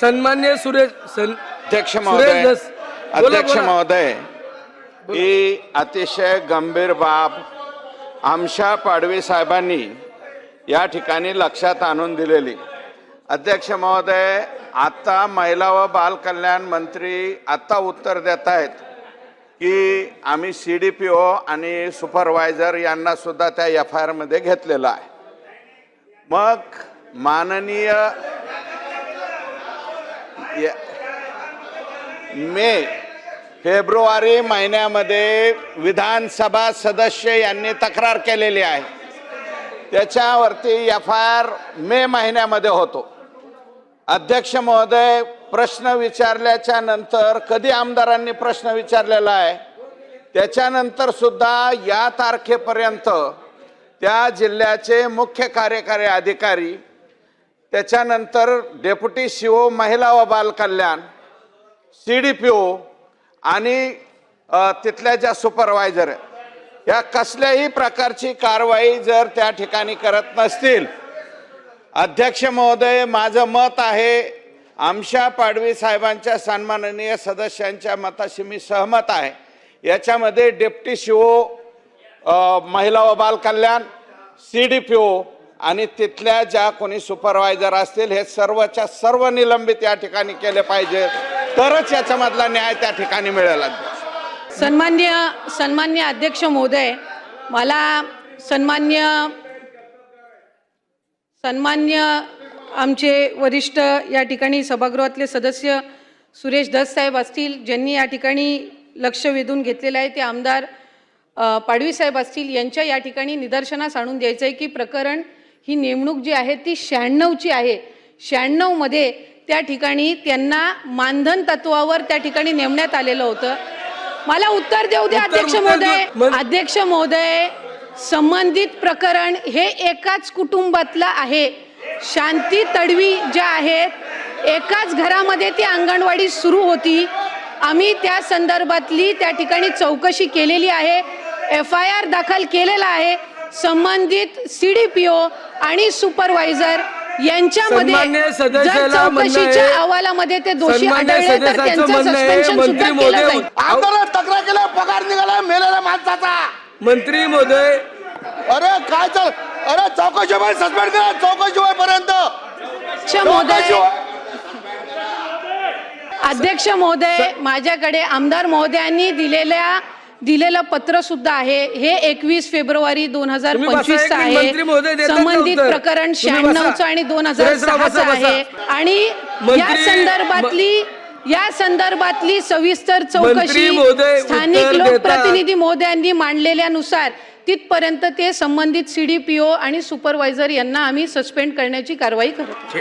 सन्मान्य सुरेश सन अध्यक्ष महोदय अध्यक्ष. महोदय ही अतिशय गंभीर बाब आमशा पाडवी साहेबांनी या ठिकाणी लक्षात आणून दिलेली. अध्यक्ष महोदय आता महिला व बाल कल्याण मंत्री आता उत्तर देत आहेत की आम्ही सी डी पी ओ आणि सुपरवायझर यांना सुद्धा त्या एफ आय आरमध्ये घेतलेलं आहे. मग माननीय मे फेब्रुवारी महिन्यामध्ये विधानसभा सदस्य यांनी तक्रार केलेली आहे. त्याच्यावरती एफ आय आर मे महिन्यामध्ये होतो. अध्यक्ष महोदय प्रश्न विचारल्याच्या नंतर कधी आमदारांनी प्रश्न विचारलेला आहे त्याच्यानंतर सुद्धा या तारखेपर्यंत त्या जिल्ह्याचे मुख्य कार्यकारी अधिकारी त्याच्यानंतर डेप्युटी सी ओ महिला व बालकल्याण सी डी पी ओ आणि तिथल्या ज्या सुपरवायझर या कसल्याही प्रकारची कारवाई जर त्या ठिकाणी करत नसतील. अध्यक्ष महोदय माझं मत आहे आमच्या पाडवी साहेबांच्या सन्माननीय सदस्यांच्या मताशी मी सहमत आहे. याच्यामध्ये डेप्टी सी ओ महिला व बालकल्याण सी डी पी ओ आणि तिथल्या ज्या कोणी सुपरवायझर असतील हे सर्वच्या सर्व निलंबित या ठिकाणी केले पाहिजे. तरच याच्यामधला न्याय त्या ठिकाणी मिळेल. सन्मान्य सन्मान्य अध्यक्ष महोदय मला सन्मान्य सन्मान्य आमचे वरिष्ठ या ठिकाणी सभागृहातले सदस्य सुरेश दस साहेब असतील ज्यांनी या ठिकाणी लक्ष वेधून घेतलेलं आहे ते आमदार पाडवी साहेब असतील यांच्या या ठिकाणी निदर्शनास आणून द्यायचं आहे की प्रकरण ही नेमणूक जी आहे ती शहाण्णवची आहे. शहाण्णवमध्ये त्या ठिकाणी त्यांना मानधन तत्वावर त्या ठिकाणी नेमण्यात आलेलं होतं. मला उत्तर देऊ द्या अध्यक्ष महोदय. अध्यक्ष महोदय संबंधित प्रकरण हे एकाच कुटुंबातलं आहे. शांती तडवी ज्या आहेत एकाच घरामध्ये ती अंगणवाडी सुरू होती. आम्ही त्या संदर्भातली त्या ठिकाणी चौकशी केलेली आहे. एफ आय आर दाखल केलेला आहे. संबंधित सी डी पी ओ आणि सुपरवायझर यांच्यामध्ये जर चौकशीच्या अहवालामध्ये ते दोषी आढळले तर त्यांचं सस्पेन्शन मंत्री सुद्धा महोदय- केलं जाईल. आमदार तक्रार केला पगार निघाला मेलेल्या माणसाचा. मंत्री महोदय. अरे काय चाल अरे चौकशी होय सस्पेंड करा चौकशी महोदय. होय- अध्यक्ष महोदय माझ्याकडे आमदार महोदयांनी दिलेल्या दिलेलं पत्र सुद्धा आहे हे एकवीस फेब्रुवारी दोन हजार पंचवीस आहे संबंधित? प्रकरण तुम्ही बसा. शहाण्णवचं आणि दोन हजार सहाचं. आहे आणि या संदर्भातली या संदर्भातली सविस्तर चौकशी स्थानिक. लोकप्रतिनिधी महोदयांनी मांडलेल्यानुसार तिथपर्यंत ते संबंधित सीडीपीओ आणि सुपरवायझर यांना आम्ही सस्पेंड करण्याची कारवाई करतो